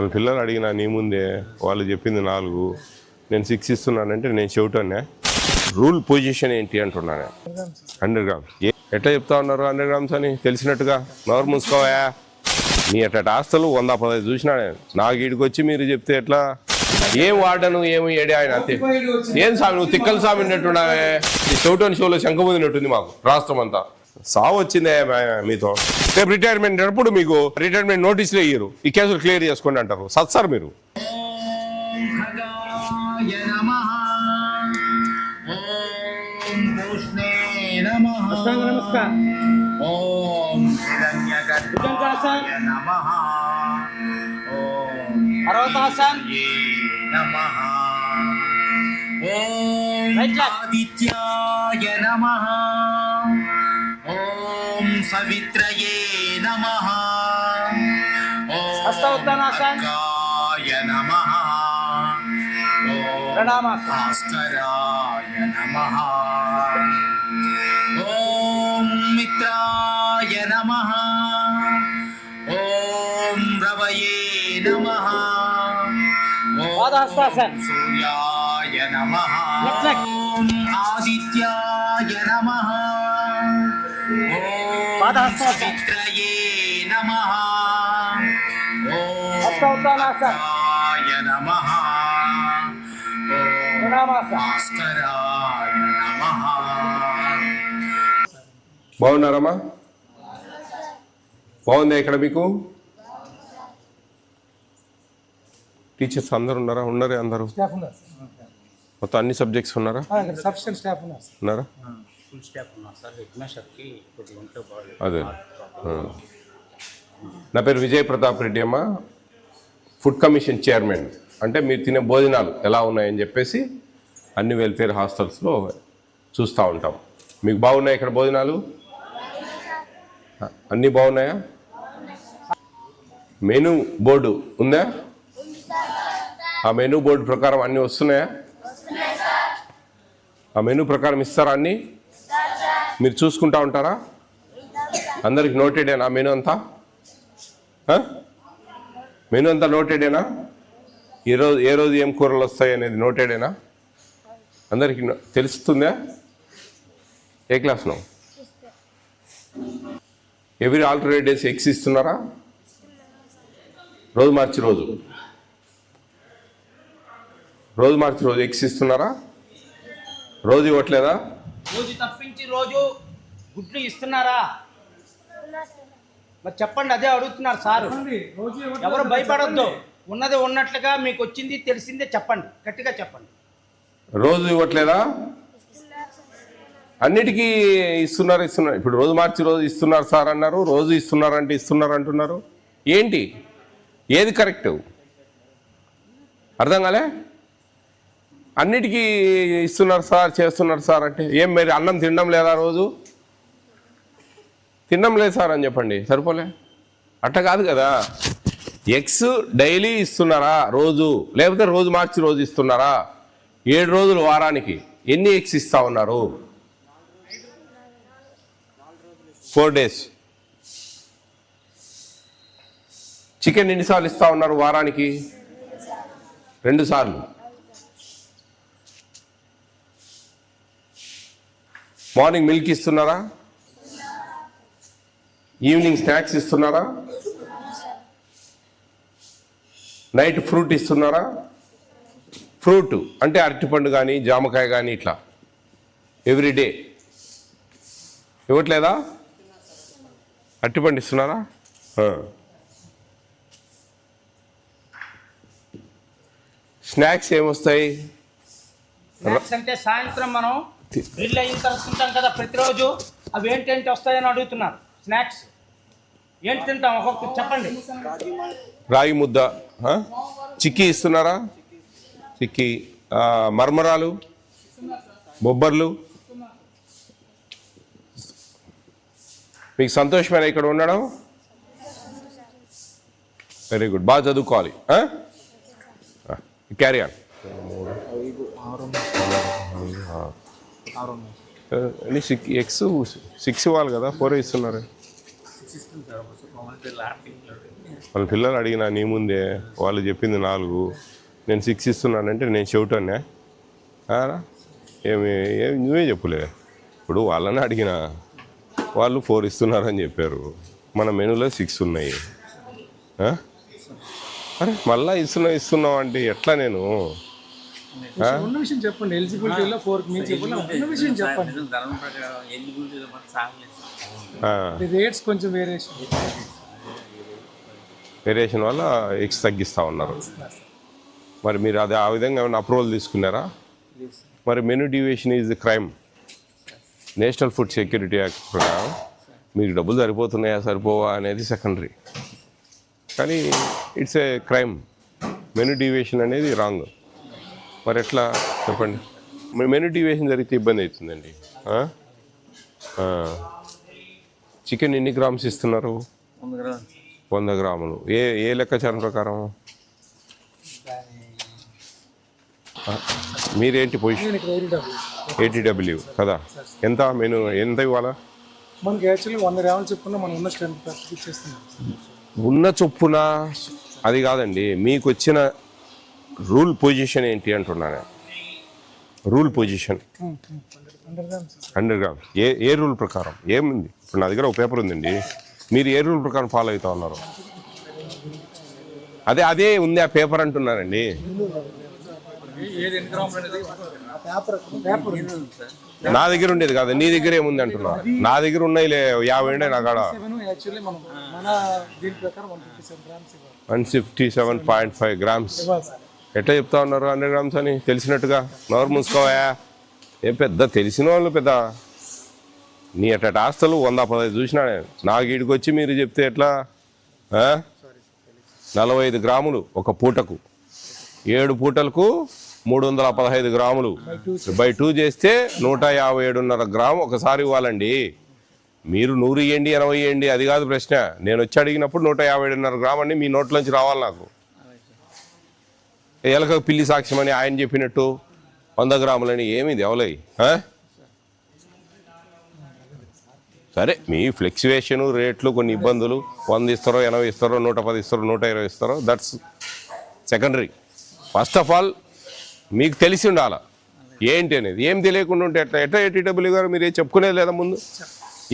వాళ్ళ పిల్లలు అడిగినా నీ ముందే వాళ్ళు చెప్పింది నాలుగు. నేను సిక్స్ ఇస్తున్నానంటే నేను చెవిటానే రూల్ పొజిషన్ ఏంటి అంటున్నాను. హండ్రెడ్ గ్రామ్స్ ఏ- ఎట్లా చెప్తా ఉన్నారు హండ్రెడ్ గ్రామ్స్ అని? తెలిసినట్టుగా. నోరు మూసుకోవా? నీ అట్ట ఆస్తులు వంద పదహైదు చూసినా నేను. నాకు ఈడికి వచ్చి మీరు చెప్తే ఎట్లా? ఏం వాడను ఏమి ఏడే ఆయన అంతే. ఏం స్వామి నువ్వు తిక్కల స్వామి ఉన్నట్టున్నావే ఈ చౌటోని షోలో శంఖముదినట్టుంది మాకు రాష్ట్రం అంతా సావు వచ్చిందే మీతో. రేపు రిటైర్మెంట్ అప్పుడు మీకు రిటైర్మెంట్ నోటీసులు ఇయ్యరు. ఈ కేసులు క్లియర్ చేసుకోండి అంటారు. సత్సార్ మీరు. ఖగాయ నమః. ఓం కృష్ణే నమః. అష్టాంగ నమస్కారం. ఓం హిరణ్యగర్భాయ నమః. ఓం పర్వతాసన్ ఏ నమః. ఓం Right leg. ఆదిత్యాయ నమః. ఓం సవిత్రయే నమః ఓం హస్తోత్తనాసన్. అర్కాయ నమః ఓం ప్రణామాసన్. భాస్కరాయ నమః ఓం మిత్రాయ నమః ఓం రవయే నమః పాదహస్తాసన్. హస్తోత్తనాసన్. బాగున్నారమ్మా? బాగుందా ఇక్కడ మీకు? టీచర్స్ అందరు ఉన్నారా? ఉన్నారే అందరూ? స్టాఫ్ ఉన్నారు. మొత్తం అన్ని సబ్జెక్ట్స్ ఉన్నారా. ఉన్నారా? ఫుల్ స్టాఫ్ ఉన్నాం సార్. హెడ్ మాస్టర్కి కొద్దిగా ఒంట్లో బాగాలేదు అదే. నా పేరు విజయ్ ప్రతాప్ రెడ్డి అమ్మ. ఫుడ్ కమిషన్ చైర్మన్ అంటే మీరు తినే భోజనాలు ఎలా ఉన్నాయని చెప్పేసి అన్ని వెల్ఫేర్ హాస్టల్స్లో చూస్తూ ఉంటాం. మీకు బాగున్నాయి ఇక్కడ భోజనాలు? అన్నీ బాగున్నాయా? మెనూ బోర్డు ఉందా? ఆ మెనూ బోర్డు ప్రకారం అన్నీ వస్తున్నాయా? ఆ మెనూ ప్రకారం ఇస్తారా అన్నీ? మీరు చూసుకుంటా ఉంటారా? అందరికి నోటెడేనా మెనూ అంతా? మెను మెనూ అంతా నోటెడేనా ఏ రోజు ఏ రోజు ఏం కూరలు వస్తాయి అనేది నోటెడేనా అందరికి తెలుస్తుందా? ఏ క్లాస్లో ఎవ్రీ ఆల్టర్నేట్ డేస్ ఎగ్స్ ఇస్తున్నారా? రోజు మార్చి రోజు. రోజు మార్చి రోజు ఎగ్స్ ఇస్తున్నారా? రోజు ఇవ్వట్లేదా? రోజు తప్పించి రోజు గుడ్లు ఇస్తున్నారా? మరి చెప్పండి అదే అడుగుతున్నారు సారు. ఎవరు భయపడొద్దు. ఉన్నది ఉన్నట్లుగా మీకు వచ్చింది తెలిసిందే చెప్పండి గట్టిగా చెప్పండి. రోజు ఇవ్వట్లేదా? అన్నిటికీ ఇస్తున్నారు ఇస్తున్నారు. ఇప్పుడు రోజు మార్చి రోజు ఇస్తున్నారు సార్ అన్నారు రోజు ఇస్తున్నారు అంటే ఇస్తున్నారు అంటున్నారు. ఏంటి? ఏది కరెక్ట్? అర్థం కాలే? అన్నిటికీ ఇస్తున్నారు సార్ చేస్తున్నారు సార్ అంటే ఏం మరి అన్నం తినడం లేదా రోజు? తినడం లేదు సార్ అని చెప్పండి సరిపోలే? అట్ట కాదు కదా. ఎగ్స్ డైలీ ఇస్తున్నారా రోజు? లేకపోతే రోజు మార్చి రోజు ఇస్తున్నారా? ఏడు రోజులు వారానికి ఎన్ని ఎగ్స్ ఇస్తా ఉన్నారు? Four days. చికెన్ ఎన్నిసార్లు ఇస్తా ఉన్నారు వారానికి? రెండు సార్లు. మార్నింగ్ మిల్క్ ఇస్తున్నారా? ఈవినింగ్ స్నాక్స్ ఇస్తున్నారా? నైట్ ఫ్రూట్ ఇస్తున్నారా? ఫ్రూట్ అంటే అరటిపండు కానీ జామకాయ కానీ ఇట్లా. ఎవ్రీ డే ఇవ్వట్లేదా? అరటిపండు ఇస్తున్నారా? స్నాక్స్ ఏమొస్తాయి? అంటే సాయంత్రం మనం గ్రిల్ అయిన తర్వాత తింటాం కదా ప్రతిరోజు అవి ఏంటేంటి వస్తాయని అడుగుతున్నారు. స్నాక్స్. ఏంటి తింటాం? ఒక్కొక్క చెప్పండి. రాగి ముద్ద? చిక్కీ ఇస్తున్నారా? చిక్కీ మర్మరాలు బొబ్బర్లు. మీకు సంతోషమేనా ఇక్కడ ఉండడం? వెరీ గుడ్ బాగా చదువుకోవాలి carry on six X six ఇవ్వాలి కదా ఫోర్ ఇస్తున్నారు. వాళ్ళ పిల్లలు అడిగినా నీ ముందే వాళ్ళు చెప్పింది నాలుగు. నేను సిక్స్ ఇస్తున్నానంటే నేను చెవిటోనే ఏమి ఏమి నువ్వే చెప్పులే. ఇప్పుడు వాళ్ళని అడిగిన వాళ్ళు ఫోర్ ఇస్తున్నారని చెప్పారు. మన మెనూలో సిక్స్ ఉన్నాయి. అరే మళ్ళీ ఇస్తున్నావు ఇస్తున్నావు అంటే ఎట్లా నేను? ఉన్న విషయం చెప్పండి. ఎలిజిబిలిటీలో ఫోర్ ఉన్న విషయం చెప్పండి. రేట్స్ కొంచెం వేరియేషన్ వేరియేషన్ వల్ల ఎక్స్ తగ్గిస్తూ ఉన్నారు. మరి మీరు అది ఆ విధంగా ఏమైనా అప్రూవల్ తీసుకున్నారా? మరి menu deviation is crime national food security act ప్రకారం మీకు డబ్బులు సరిపోతున్నాయా సరిపోవా అనేది సెకండరీ కానీ it's a crime menu deviation అనేది రాంగ్ మరి ఎట్లా? చెప్పండి. మరి మెనూ డివియేషన్ జరిగితే ఇబ్బంది అవుతుందండి. చికెన్ ఎన్ని గ్రామ్స్ ఇస్తున్నారు? వంద గ్రాములు. ఏ ఏ లెక్కాచారం ప్రకారం? మీరేంటి పొజిషన్? ఎయిటీ ఏటీడబ్ల్యూ కదా. ఎంత మెను ఎంత ఇవ్వాలా? మనకి యాక్చువల్లీ వంద గ్రాములు చెప్పుకున్న మనం ఉన్న స్ట్రెంత్ ఉన్న చొప్పున అది కాదండి. మీకు వచ్చిన రూల్ పొజిషన్ ఏంటి అంటున్నాను. Rule position. హండ్రెడ్ గ్రామ్స్ ఏ ఏ రూల్ ప్రకారం? ఏముంది? ఇప్పుడు నా దగ్గర ఒక పేపర్ ఉందండి. మీరు ఏ రూల్ ప్రకారం ఫాలో అవుతా ఉన్నారు? అదే అదే ఉంది ఆ పేపర్ అంటున్నానండి నా దగ్గర ఉండేది కాదు. నీ దగ్గర ఏముంది అంటున్నా? నా దగ్గర ఉన్నాయిలే యాభై ఉండే నా కాడ. One fifty seven point five grams. ఎట్లా చెప్తా ఉన్నారు హండ్రెడ్ గ్రామ్స్ అని? తెలిసినట్టుగా. నోరు మూసుకోవా ఏ పెద్ద తెలిసిన వాళ్ళు పెద్ద. నీ అట్ట ఆస్తులు వంద పదహైదు చూసినా నేను. నాకు ఈడికి వచ్చి మీరు చెప్తే ఎట్లా? నలభై ఐదు గ్రాములు ఒక పూటకు. ఏడు పూటలకు మూడు వందల పదహైదు గ్రాములు. బై టూ చేస్తే నూట యాభై ఏడున్నర గ్రాము ఒకసారి ఇవ్వాలండి. మీరు నూరు ఇవ్వండి ఎనభై ఇవ్వండి అది కాదు ప్రశ్న. నేను వచ్చి అడిగినప్పుడు నూట యాభై ఏడున్నర గ్రామ్ అండి మీ నోట్లోంచి రావాలి నాకు. ఎలక పిల్లి సాక్ష్యం అని ఆయన చెప్పినట్టు వంద గ్రాములని ఏమిది ఎవలై సరే మీ ఫ్లెక్చువేషన్ రేట్లు కొన్ని ఇబ్బందులు వంద ఇస్తారో ఎనభై ఇస్తారో నూట పది ఇస్తారో నూట ఇరవై ఇస్తారో that's secondary first of all మీకు తెలిసి ఉండాల? ఏంటి అనేది? ఏం తెలియకుండా ఉంటే ఎట్లా? ఎట్లా ఏటీడబ్ల్యూ గారు మీరు ఏం చెప్పుకునేది లేదా ముందు?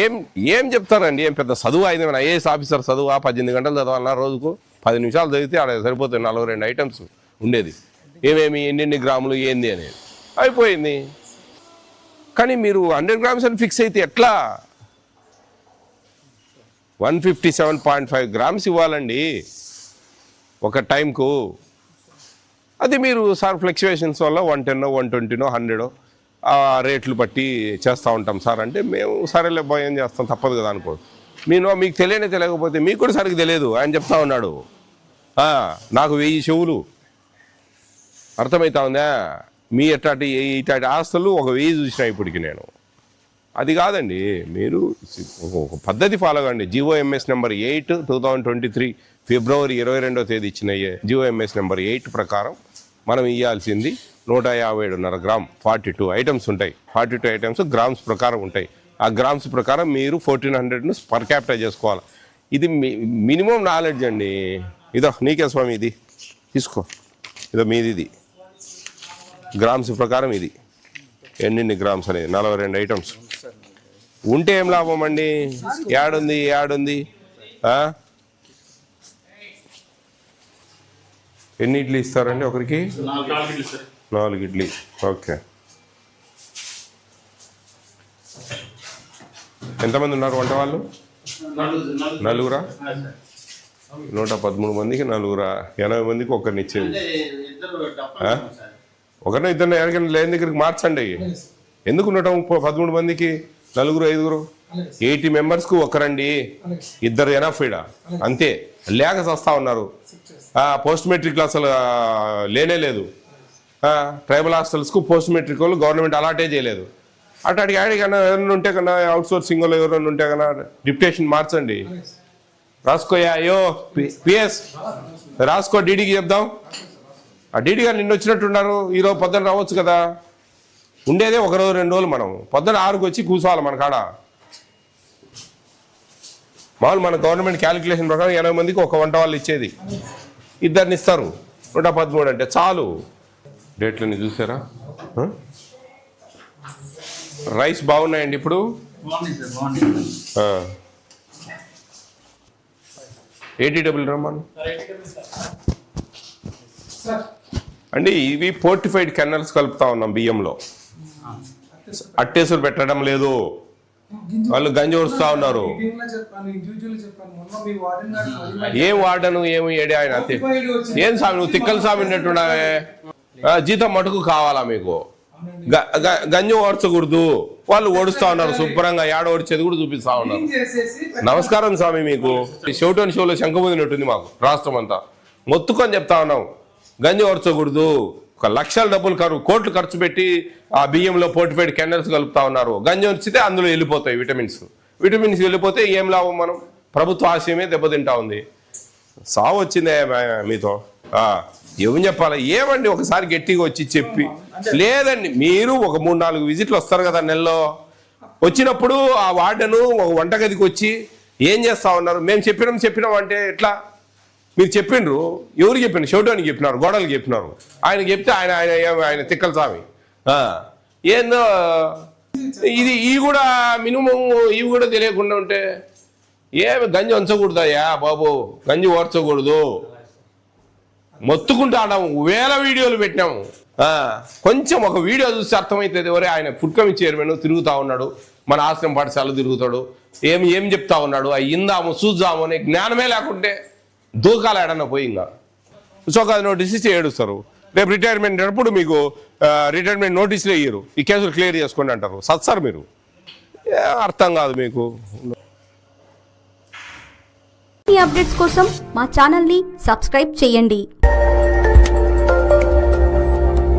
ఏం ఏం చెప్తారండి? ఏం పెద్ద చదువు అయింది మన ఐఏఎస్ ఆఫీసర్ చదువు పద్దెనిమిది గంటలు చదవాలన్నా రోజుకు పది నిమిషాలు చదివితే ఆడ సరిపోతుంది నలభై రెండు ఐటమ్స్ ఉండేది. ఏమేమి ఎన్నెన్ని గ్రాములు ఏంది అనేది. అయిపోయింది. కానీ మీరు హండ్రెడ్ గ్రామ్స్ అని ఫిక్స్ అయితే ఎట్లా? One fifty seven point five grams ఇవ్వాలండి. ఒక టైంకు. అది మీరు సార్ ఫ్లక్చువేషన్స్ వల్ల వన్ టెన్నో వన్ ట్వంటీనో హండ్రెడో ఆ రేట్లు బట్టి చేస్తూ ఉంటాం సార్. అంటే మేము సరేలే భయం ఏం చేస్తాం తప్పదు కదా అనుకో మీరు మీకు తెలియనే తెలియకపోతే మీకు కూడా సరిగ్గా తెలియదు ఆయన చెప్తా ఉన్నాడు. నాకు వెయ్యి చెవులు. అర్థమవుతా ఉందా? మీ ఎట్లాంటి ఇట్లాంటి ఆస్తులు ఒక వెయ్యి చూసిన ఇప్పటికి నేను. అది కాదండి మీరు ఒక- పద్ధతి ఫాలో కండి. GOMS MS number eight two thousand twenty three February ఇరవై రెండో తేదీ ఇచ్చిన జిఓఎంఎస్ ఎంఎస్ నెంబర్ ఎయిట్ ప్రకారం మనం ఇవ్వాల్సింది నూట యాభై ఏడున్నర గ్రామ్ ఫార్టీ టూ ఐటమ్స్ ఉంటాయి. ఫార్టీ టూ ఐటమ్స్ గ్రామ్స్ ప్రకారం ఉంటాయి. ఆ గ్రామ్స్ ప్రకారం మీరు ఫోర్టీన్ హండ్రెడ్ను పర్ క్యాపిటల్ చేసుకోవాలి. ఇది మినిమం నాలెడ్జ్ అండి. ఇదో నీకే స్వామి ఇది. తీసుకో. ఇదో మీది ఇది గ్రామ్స్ ప్రకారం ఇది. ఎన్నిన్ని గ్రామ్స్ అనేది? నలభై రెండు ఐటమ్స్. ఉంటే ఏం లాభం అండి? యాడుంది యాడుంది? ఎన్ని ఇడ్లీ ఇస్తారండి ఒకరికి? నాలుగు ఇడ్లీ ఓకే. ఎంతమంది ఉన్నారు వంట వాళ్ళు? నలుగురా? నూట పదమూడు మందికి నలుగురా. ఎనభై మందికి ఒకరిని ఇచ్చేది. ఒకరిని ఇద్దరు ఎవరికైనా లేని దగ్గరికి మార్చండి. ఎందుకు ముప్పై పదమూడు మందికి నలుగురు ఐదుగురు? ఎయిటీ మెంబర్స్కి ఒకరండి ఇద్దరు ఎనఫ్ ఇడ అంతే. లేక చస్తా ఉన్నారు. పోస్ట్ మెట్రిక్ అసలు లేనే లేదు. ట్రైబల్ హాస్టల్స్కు పోస్ట్ మెట్రిక్ వాళ్ళు గవర్నమెంట్ అలాటే చేయలేదు. అట్లాంటి కన్నా ఎవరైనా ఉంటే కన్నా అవుట్ సోర్సింగ్ వాళ్ళు ఎవరైనా ఉంటే కన్నా డిప్యుటేషన్ మార్చండి. రాసుకోయా అయ్యో. పిఎస్ రాసుకో డీడీకి చెప్దాం. ఆ డీడీ గారు నిన్న వచ్చినట్టున్నారు ఈరోజు పొద్దున్న రావచ్చు కదా. ఉండేదే ఒక రోజు రెండు రోజులు మనం. పొద్దున్న ఆరుకు వచ్చి కూర్చోవాలి మన కాడ. మామూలు మన గవర్నమెంట్ క్యాలిక్యులేషన్ ప్రకారం ఎనభై మందికి ఒక వంట వాళ్ళు ఇచ్చేది. ఇద్దరిని ఇస్తారు. నూట పదమూడు అంటే చాలు. డేట్లని చూసారా? రైస్ బాగున్నాయండి ఇప్పుడు? ఎయిటీ డబుల్ రమ్మను. అంటే ఇవి ఫోర్టిఫైడ్ కెనల్స్ కలుపుతా ఉన్నాం బియ్యంలో. అట్టేసులు పెట్టడం లేదు. వాళ్ళు గంజి వరుస్తా ఉన్నారు. ఏం వాడను ఏమి ఏడే ఆయన? అంతే ఏం స్వామి నువ్వు తిక్కల స్వామి ఉన్నట్టున్నావే. జీతం మటుకు కావాలా మీకు? గంజి ఓడ్చకూడదు వాళ్ళు ఓడుస్తా ఉన్నారు శుభ్రంగా ఏడ ఓడిచేది కూడా చూపిస్తా ఉన్నారు. నమస్కారం స్వామి మీకు. షోటోని షోలో శంఖముదినట్టుంది మాకు రాష్ట్రం అంతా మొత్తుకొని చెప్తా ఉన్నాం. గంజి ఓర్చకూడదు ఒక లక్షల డబ్బులు ఖర్చు కోట్లు ఖర్చు పెట్టి ఆ బియ్యంలో పోర్టిఫైడ్ కెండల్స్ కలుపుతా ఉన్నారు. గంజి ఉంచితే అందులో వెళ్ళిపోతాయి విటమిన్స్. విటమిన్స్ వెళ్ళిపోతే ఏం లాభం మనం? ప్రభుత్వ ఆశయమే దెబ్బతింటా ఉంది. సావు వచ్చిందే మీతో. ఏమని చెప్పాలి? ఏమండి ఒకసారి గట్టిగా వచ్చి చెప్పి. లేదండి మీరు ఒక మూడు నాలుగు విజిట్లు వస్తారు కదా నెలలో. వచ్చినప్పుడు ఆ వార్డెను ఒక వంటగదికి వచ్చి ఏం చేస్తా ఉన్నారు? మేము చెప్పినాం చెప్పినాం అంటే ఎట్లా? మీరు చెప్పిండ్రు ఎవరు చెప్పిండ్రు? షోటోనికి చెప్పినారు గోడలు చెప్పినారు. ఆయన చెప్తే ఆయన ఆయన ఆయన తిక్కల స్వామి. ఏందో ఇది ఇవి కూడా మినిమం ఇవి కూడా తెలియకుండా ఉంటే ఏమి గంజి ఉంచకూడదయ్యా బాబు గంజి ఓర్చకూడదు. మొత్తుకుంటా వేల వీడియోలు పెట్టినాము. కొంచెం ఒక వీడియో చూస్తే అర్థమవుతుంది ఎవరే ఆయన ఫుడ్కమి చైర్మన్ తిరుగుతూ ఉన్నాడు మన ఆశ్రమ పాఠశాల తిరుగుతాడు ఏం ఏం చెప్తా ఉన్నాడు అవి ఇందాము చూద్దాము అనే జ్ఞానమే లేకుంటే దూకాలు ఏడన్నా పోయి ఇంకా. సో అది నోటీస్ ఇచ్చి ఏడుస్తారు. రేపు రిటైర్మెంట్ అప్పుడు మీకు రిటైర్మెంట్ నోటీసులు వేయరు ఈ కేసులు క్లియర్ చేసుకోండి అంటారు. సత్సారు మీరు? అర్థం కాదు మీకు. అప్డేట్స్ కోసం మా ఛానల్ని సబ్స్క్రైబ్ చేయండి.